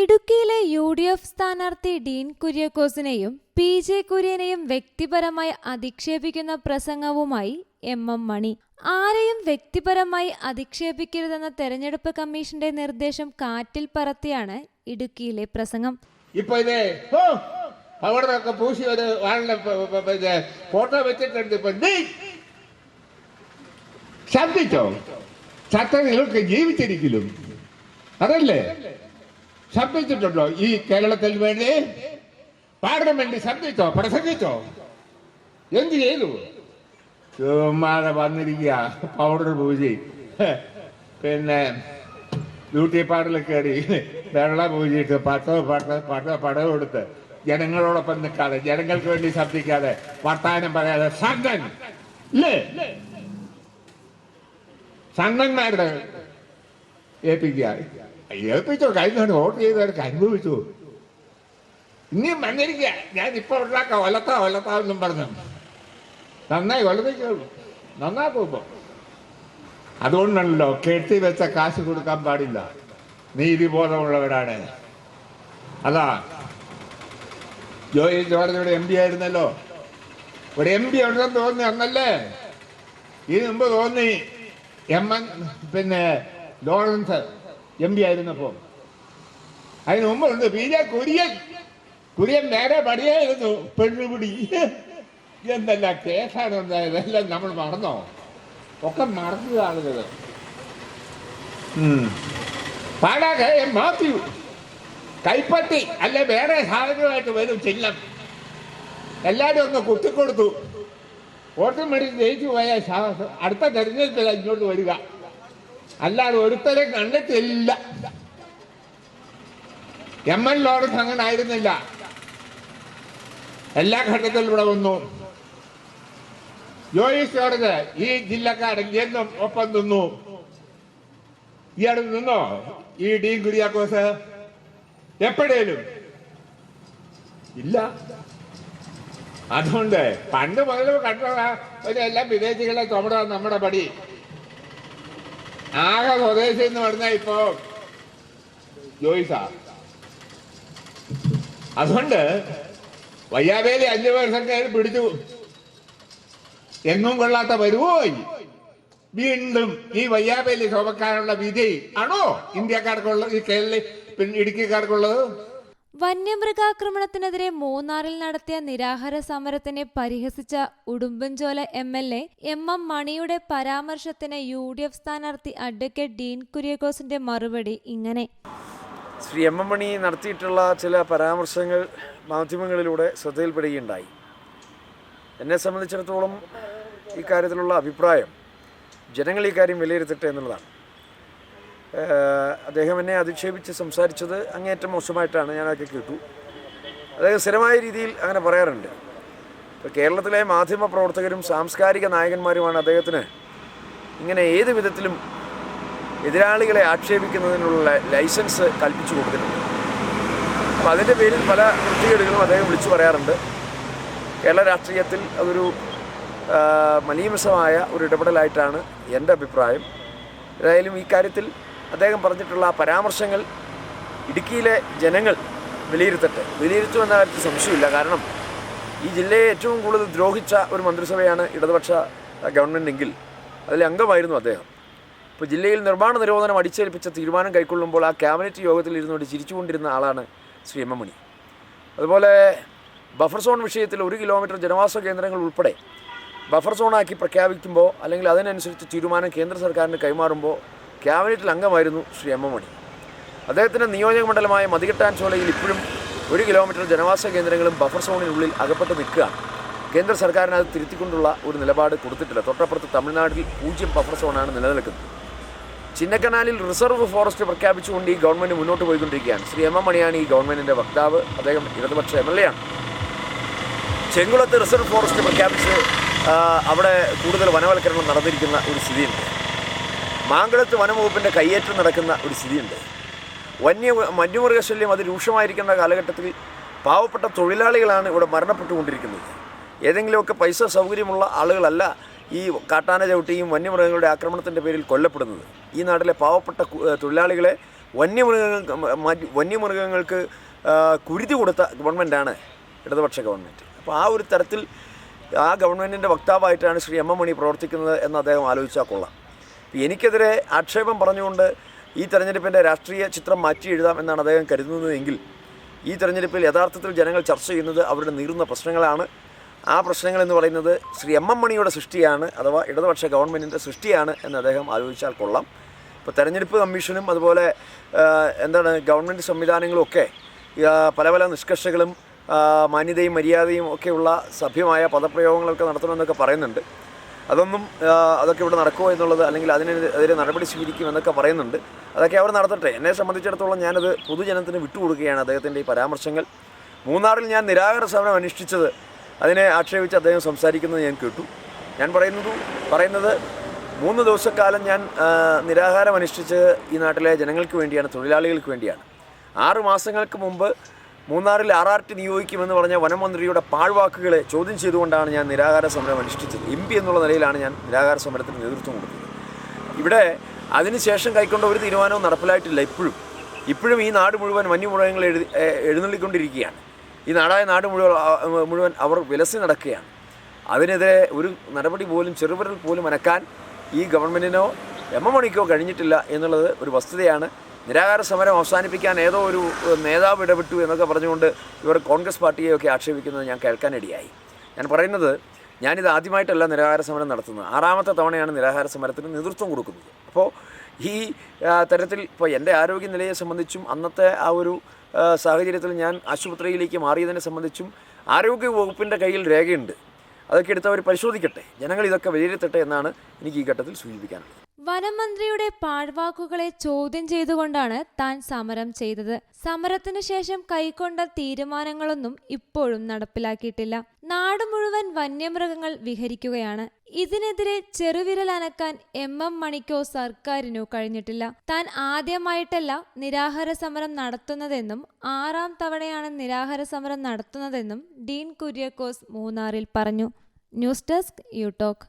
ഇടുക്കിയിലെ U D F സ്ഥാനാർത്ഥി ഡീൻ കുര്യാക്കോസിനെയും പി ജെ കുര്യനെയും വ്യക്തിപരമായി അധിക്ഷേപിക്കുന്ന പ്രസംഗവുമായി എം എം മണി. ആരെയും വ്യക്തിപരമായി അധിക്ഷേപിക്കരുതെന്ന തെരഞ്ഞെടുപ്പ് കമ്മീഷന്റെ നിർദ്ദേശം കാറ്റിൽ പറത്തിയാണ് ഇടുക്കിയിലെ പ്രസംഗം. ഇപ്പൊ ഇത് അവിടെ പൂശി ഒരു ഫോട്ടോ വെച്ചിട്ടുണ്ട് ഇപ്പൊ. ശബ്ദിച്ചോ ശബ്ദിച്ചോ? ചത്തങ്ങൾക്ക് ജീവിച്ചിരിക്കലും. അതല്ലേ? ശബ്ദിച്ചിട്ടുണ്ടോ ഈ കേരളത്തിൽ വേണ്ടി? പാർലമെന്റ് ശബ്ദിച്ചോ പ്രസംഗിച്ചോ? എന്ത് ചെയ്തു? ചുമ്മാതെ വന്നിരിക്കുക. പൗഡർ പൂജി പിന്നെ ബ്യൂട്ടി പാർലറിൽ കയറി വെള്ള പൂജിയിട്ട് പട്ടോ പട്ട പട്ട പടം കൊടുത്ത് ജനങ്ങളോടൊപ്പം നിൽക്കാതെ ജനങ്ങൾക്ക് വേണ്ടി ശബ്ദിക്കാതെ വർത്താനം പറയാതെ സംഘൻ ഇല്ലേ? സംഘന്മാരുടെ ഏൽപ്പിക്കുക. ഏൽപ്പിച്ചോ കഴിഞ്ഞ വോട്ട് ചെയ്തവർക്ക് അനുഭവിച്ചു ഇനിയും വന്നിരിക്കുക. ഞാൻ ഇപ്പൊ ഉണ്ടാക്കാം. ഒലത്താ ഒലത്താ എന്നും പറഞ്ഞു. നന്നായി ഒലത്തിക്കുള്ളൂ നന്നാക്കും ഇപ്പൊ അതുകൊണ്ടല്ലോ കെട്ടി വെച്ച കാശ് കൊടുക്കാൻ പാടില്ല. നീതിബോധമുള്ളവരാണ്. അതാ. ജോയി ഇവിടെ എം പി ആയിരുന്നല്ലോ. ഒരു എം പി ഉണ്ടെന്ന് തോന്നി അന്നല്ലേ? ഇതിനു മുമ്പ് തോന്നി. എം എൻ പിന്നെ ലോറൻസ് എം പി ആയിരുന്നപ്പോ. അതിന് മുമ്പുണ്ട് പി ജെ കുര്യൻ. കുര്യൻ നേരെ പടിയായിരുന്നു പെണ്ണുപിടി. എന്തെല്ലാം കേസാണ് ഉണ്ടായത് എല്ലാം നമ്മൾ മറന്നോ? ഒക്കെ മറന്നു കാണുന്നത് പാടാകെ മാത്യു. കൈപ്പത്തി അല്ല വേറെ സാധനമായിട്ട് വരും ചില്ലം എല്ലാവരും ഒന്ന് കുത്തിക്കൊടുത്തു. വോട്ടും മെഡിക്കൽ ജയിച്ചു പോയ അടുത്ത തെരഞ്ഞെടുപ്പിൽ ഇങ്ങോട്ട് വരിക. അല്ലാതെ ഒരുത്തരെ കണ്ടിട്ടില്ല. എം എൽ ലോറൻസ് അങ്ങനെ ആയിരുന്നില്ല എല്ലാ ഘട്ടത്തിലും ഇവിടെ വന്നു. ജോയിസ് ജോർജ് ഈ ജില്ലക്കാരൻ എന്നും ഒപ്പം നിന്നു. ഇയാൾ നിന്നോ? ഈ ഡീൻ കുര്യാക്കോസ്? എപ്പോഴേലും. ഇല്ല. അതുകൊണ്ട് പണ്ട് മുതൽ കണ്ടതാ എല്ലാം വിദേശികളെ ചുമടാ നമ്മുടെ പടി. ആകെ സ്വദേശി എന്ന് പറഞ്ഞാൽ ഇപ്പോ ജോയിസ. അതുകൊണ്ട് വയ്യാവേലി അഞ്ചു വർഷം കഴിഞ്ഞ് പിടിച്ചു എങ്ങും കൊള്ളാത്ത വരുവോയി വീണ്ടും ഈ വയ്യാവേലി ശോഭക്കാരുള്ള വിധി ആണോ? ഇന്ത്യക്കാർക്കുള്ളത് ഈ കേരള ഇടുക്കിക്കാർക്കുള്ളത്? വന്യമൃഗാക്രമണത്തിനെതിരെ മൂന്നാറിൽ നടത്തിയ നിരാഹാര സമരത്തിനെ പരിഹസിച്ച Udumbanchola M L A M M മണിയുടെ പരാമർശത്തിന് യു ഡി എഫ് സ്ഥാനാർത്ഥി അഡ്വക്കേറ്റ് ഡീൻ കുര്യാക്കോസിന്റെ മറുപടി ഇങ്ങനെ. ശ്രീ എം എം മണി നടത്തിയിട്ടുള്ള ചില പരാമർശങ്ങൾ മാധ്യമങ്ങളിലൂടെ ശ്രദ്ധയിൽപ്പെടുകയുണ്ടായി. എന്നെ സംബന്ധിച്ചിടത്തോളം ഇക്കാര്യത്തിലുള്ള അഭിപ്രായം ജനങ്ങൾ ഈ കാര്യം വിലയിരുത്തട്ടെ എന്നുള്ളതാണ്. അദ്ദേഹം എന്നെ അധിക്ഷേപിച്ച് സംസാരിച്ചത് അങ്ങേയറ്റം മോശമായിട്ടാണ് ഞാനതൊക്കെ കേട്ടു. അദ്ദേഹം സ്ഥിരമായ രീതിയിൽ അങ്ങനെ പറയാറുണ്ട്. ഇപ്പോൾ കേരളത്തിലെ മാധ്യമ പ്രവർത്തകരും സാംസ്കാരിക നായകന്മാരുമാണ് അദ്ദേഹത്തിന് ഇങ്ങനെ ഏത് വിധത്തിലും എതിരാളികളെ ആക്ഷേപിക്കുന്നതിനുള്ള ലൈസൻസ് കൽപ്പിച്ചു കൊടുത്തിട്ടുണ്ട്. അപ്പോൾ അതിന്റെ പേരിൽ പല വൃത്തികേടുകളും അദ്ദേഹം വിളിച്ചു പറയാറുണ്ട്. കേരള രാഷ്ട്രീയത്തിൽ അതൊരു മലീമസമായ ഒരു ഇടപെടലായിട്ടാണ് എന്റെ അഭിപ്രായം. ഏതായാലും ഈ കാര്യത്തിൽ അദ്ദേഹം പറഞ്ഞിട്ടുള്ള ആ പരാമർശങ്ങൾ ഇടുക്കിയിലെ ജനങ്ങൾ വിലയിരുത്തട്ടെ. വിലയിരുത്തുമെന്ന കാര്യത്തിൽ സംശയമില്ല. കാരണം ഈ ജില്ലയെ ഏറ്റവും കൂടുതൽ ദ്രോഹിച്ച ഒരു മന്ത്രിസഭയാണ് ഇടതുപക്ഷ ഗവൺമെന്റെങ്കിൽ അതിലെ അംഗമായിരുന്നു അദ്ദേഹം. ഇപ്പോൾ ജില്ലയിൽ നിർമ്മാണ നിരോധനം അടിച്ചേൽപ്പിച്ച തീരുമാനം കൈക്കൊള്ളുമ്പോൾ ആ ക്യാബിനറ്റ് യോഗത്തിൽ ഇരുന്നുകൊണ്ട് ചിരിച്ചുകൊണ്ടിരുന്ന ആളാണ് ശ്രീ എം എം മണി അതുപോലെ ബഫർ സോൺ വിഷയത്തിൽ ഒരു കിലോമീറ്റർ ജനവാസ കേന്ദ്രങ്ങൾ ഉൾപ്പെടെ ബഫർ സോണാക്കി പ്രഖ്യാപിക്കുമ്പോൾ അല്ലെങ്കിൽ അതിനനുസരിച്ച് തീരുമാനം കേന്ദ്ര സർക്കാരിന് കൈമാറുമ്പോൾ ക്യാബിനറ്റിൽ അംഗമായിരുന്നു ശ്രീ എം എം മണി. അദ്ദേഹത്തിന്റെ നിയോജക മണ്ഡലമായ മതികെട്ടാൻ ചോലയിൽ ഇപ്പോഴും ഒരു കിലോമീറ്റർ ജനവാസ കേന്ദ്രങ്ങളും ബഫർ സോണിനുള്ളിൽ അകപ്പെട്ട് നിൽക്കുകയാണ്. കേന്ദ്ര സർക്കാരിന് അത് തിരുത്തിക്കൊണ്ടുള്ള ഒരു നിലപാട് കൊടുത്തിട്ടില്ല. തൊട്ടപ്പുറത്ത് തമിഴ്നാട്ടിൽ പൂജ്യം ബഫർ സോണാണ് നിലനിൽക്കുന്നത്. ചിന്നക്കനാലിൽ റിസർവ് ഫോറസ്റ്റ് പ്രഖ്യാപിച്ചുകൊണ്ട് ഈ ഗവൺമെന്റ് മുന്നോട്ട് പോയിക്കൊണ്ടിരിക്കുകയാണ്. ശ്രീ എം എം മണിയാണ് ഈ ഗവൺമെന്റിന്റെ വക്താവ്. അദ്ദേഹം ഇടതുപക്ഷ എം എൽ എ ആണ്. ചെങ്കുളത്ത് റിസർവ് ഫോറസ്റ്റ് പ്രഖ്യാപിച്ച് അവിടെ കൂടുതൽ വനവൽക്കരണം നടന്നിരിക്കുന്ന ഒരു സ്ഥിതിയുണ്ട്. മാങ്കുളത്ത് വനംവകുപ്പിന്റെ കയ്യേറ്റം നടക്കുന്ന ഒരു സ്ഥിതിയുണ്ട്. വന്യ വന്യമൃഗശല്യം അതിരൂക്ഷമായിരിക്കുന്ന കാലഘട്ടത്തിൽ പാവപ്പെട്ട തൊഴിലാളികളാണ് ഇവിടെ മരണപ്പെട്ടുകൊണ്ടിരിക്കുന്നത്. ഏതെങ്കിലുമൊക്കെ പൈസ സൗകര്യമുള്ള ആളുകളല്ല ഈ കാട്ടാന ചവിട്ടിയും വന്യമൃഗങ്ങളുടെ ആക്രമണത്തിന്റെ പേരിൽ കൊല്ലപ്പെടുന്നത്. ഈ നാട്ടിലെ പാവപ്പെട്ട തൊഴിലാളികളെ വന്യമൃഗങ്ങൾ വന്യമൃഗങ്ങൾക്ക് കുരുതി കൊടുത്ത ഗവൺമെന്റാണ് ഇടതുപക്ഷ ഗവൺമെന്റ് അപ്പോൾ ആ ഒരു തരത്തിൽ ആ ഗവൺമെന്റിന്റെ വക്താവായിട്ടാണ് ശ്രീ എം എം മണി പ്രവർത്തിക്കുന്നത് എന്ന് അദ്ദേഹം ആലോചിച്ചാൽ കൊള്ളാം. എനിക്കെതിരെ ആക്ഷേപം പറഞ്ഞുകൊണ്ട് ഈ തെരഞ്ഞെടുപ്പിന്റെ രാഷ്ട്രീയ ചിത്രം മാറ്റി എഴുതാം എന്നാണ് അദ്ദേഹം കരുതുന്നതെങ്കിൽ ഈ തെരഞ്ഞെടുപ്പിൽ യഥാർത്ഥത്തിൽ ജനങ്ങൾ ചർച്ച ചെയ്യുന്നത് അവരുടെ നീറുന്ന പ്രശ്നങ്ങളാണ്. ആ പ്രശ്നങ്ങൾ എന്ന് പറയുന്നത് ശ്രീ എം എം മണിയുടെ സൃഷ്ടിയാണ് അഥവാ ഇടതുപക്ഷ ഗവൺമെന്റിന്റെ സൃഷ്ടിയാണ് എന്ന് അദ്ദേഹം ആലോചിച്ചാൽ കൊള്ളാം. ഇപ്പോൾ തെരഞ്ഞെടുപ്പ് കമ്മീഷനും അതുപോലെ എന്താണ് ഗവൺമെന്റ് സംവിധാനങ്ങളും ഒക്കെ പല പല നിഷ്കർഷകളും മാന്യതയും മര്യാദയും ഒക്കെയുള്ള സഭ്യമായ പദപ്രയോഗങ്ങളൊക്കെ നടത്തണമെന്നൊക്കെ പറയുന്നുണ്ട്. അതൊന്നും അതൊക്കെ ഇവിടെ നടക്കുമോ എന്നുള്ളത് അല്ലെങ്കിൽ അതിനെതിരെ നടപടി സ്വീകരിക്കും എന്നൊക്കെ പറയുന്നുണ്ട്. അതൊക്കെ അവർ നടത്തട്ടെ. എന്നെ സംബന്ധിച്ചിടത്തോളം ഞാനത് പൊതുജനത്തിന് വിട്ടുകൊടുക്കുകയാണ് അദ്ദേഹത്തിന്റെ ഈ പരാമർശങ്ങൾ. മൂന്നാറിൽ ഞാൻ നിരാഹാര സമരം അനുഷ്ഠിച്ചത് അതിനെ ആക്ഷേപിച്ച് അദ്ദേഹം സംസാരിക്കുന്നത് ഞാൻ കേട്ടു. ഞാൻ പറയുന്നത് പറയുന്നത് മൂന്ന് ദിവസക്കാലം ഞാൻ നിരാഹാരം അനുഷ്ഠിച്ച് ഈ നാട്ടിലെ ജനങ്ങൾക്ക് വേണ്ടിയാണ് തൊഴിലാളികൾക്ക് വേണ്ടിയാണ്. ആറ് മാസങ്ങൾക്ക് മുമ്പ് മൂന്നാറിൽ ആർ ആർ ടി നിയോഗിക്കുമെന്ന് പറഞ്ഞ വനമന്ത്രിയുടെ പാഴ്വാക്കുകളെ ചോദ്യം ചെയ്തുകൊണ്ടാണ് ഞാൻ നിരാഹാര സമരം അനുഷ്ഠിച്ചത്. എം പി എന്നുള്ള നിലയിലാണ് ഞാൻ നിരാഹാര സമരത്തിന് നേതൃത്വം കൊടുത്തത്. ഇവിടെ അതിനുശേഷം കൈക്കൊണ്ട ഒരു തീരുമാനവും നടപ്പിലായിട്ടില്ല ഇപ്പോഴും. ഇപ്പോഴും ഈ നാട് മുഴുവൻ വന്യമൃഗങ്ങൾ എഴുതി എഴുന്നള്ളിക്കൊണ്ടിരിക്കുകയാണ്. ഈ നാടായ നാട് മുഴുവൻ മുഴുവൻ അവർ വിലസി നടക്കുകയാണ്. അതിനെതിരെ ഒരു നടപടി പോലും ചെറുവിരൽ പോലും അനക്കാൻ ഈ ഗവൺമെന്റിനോ എം എം മണിക്കോ കഴിഞ്ഞിട്ടില്ല എന്നുള്ളത് ഒരു വസ്തുതയാണ്. നിരാഹാര സമരം അവസാനിപ്പിക്കാൻ ഏതോ ഒരു നേതാവ് ഇടപെട്ടു എന്നൊക്കെ പറഞ്ഞുകൊണ്ട് ഇവർ കോൺഗ്രസ് പാർട്ടിയെയൊക്കെ ആക്ഷേപിക്കുന്നത് ഞാൻ കേൾക്കാനിടയായി ഞാൻ പറയുന്നത് ഞാനിത് ആദ്യമായിട്ടല്ല നിരാഹാര സമരം നടത്തുന്നത്. ആറാമത്തെ തവണയാണ് നിരാഹാര സമരത്തിന് നേതൃത്വം കൊടുക്കുന്നത്. അപ്പോൾ ഈ തരത്തിൽ ഇപ്പോൾ എന്റെ ആരോഗ്യനിലയെ സംബന്ധിച്ചും അന്നത്തെ ആ ഒരു സാഹചര്യത്തിൽ ഞാൻ ആശുപത്രിയിലേക്ക് മാറിയതിനെ സംബന്ധിച്ചും ആരോഗ്യ വകുപ്പിന്റെ കയ്യിൽ രേഖയുണ്ട്. അതൊക്കെ എടുത്ത് അവർ പരിശോധിക്കട്ടെ. ജനങ്ങൾ ഇതൊക്കെ വിലയിരുത്തട്ടെ എന്നാണ് എനിക്ക് ഈ ഘട്ടത്തിൽ സൂചിപ്പിക്കാനുള്ളത്. വനമന്ത്രിയുടെ പാഴ്വാക്കുകളെ ചോദ്യം ചെയ്തുകൊണ്ടാണ് താൻ സമരം ചെയ്തത്. സമരത്തിനു ശേഷം കൈക്കൊണ്ട തീരുമാനങ്ങളൊന്നും ഇപ്പോഴും നടപ്പിലാക്കിയിട്ടില്ല. നാട് മുഴുവൻ വന്യമൃഗങ്ങൾ വിഹരിക്കുകയാണ്. ഇതിനെതിരെ ചെറുവിരൽ അനക്കാൻ എം എം മണിക്കോ സർക്കാരിനോ കഴിഞ്ഞിട്ടില്ല. താൻ ആദ്യമായിട്ടല്ല നിരാഹാര സമരം നടത്തുന്നതെന്നും ആറാം തവണയാണ് നിരാഹാര സമരം നടത്തുന്നതെന്നും ഡീൻ കുര്യാക്കോസ് മൂന്നാറിൽ പറഞ്ഞു. News desk you talk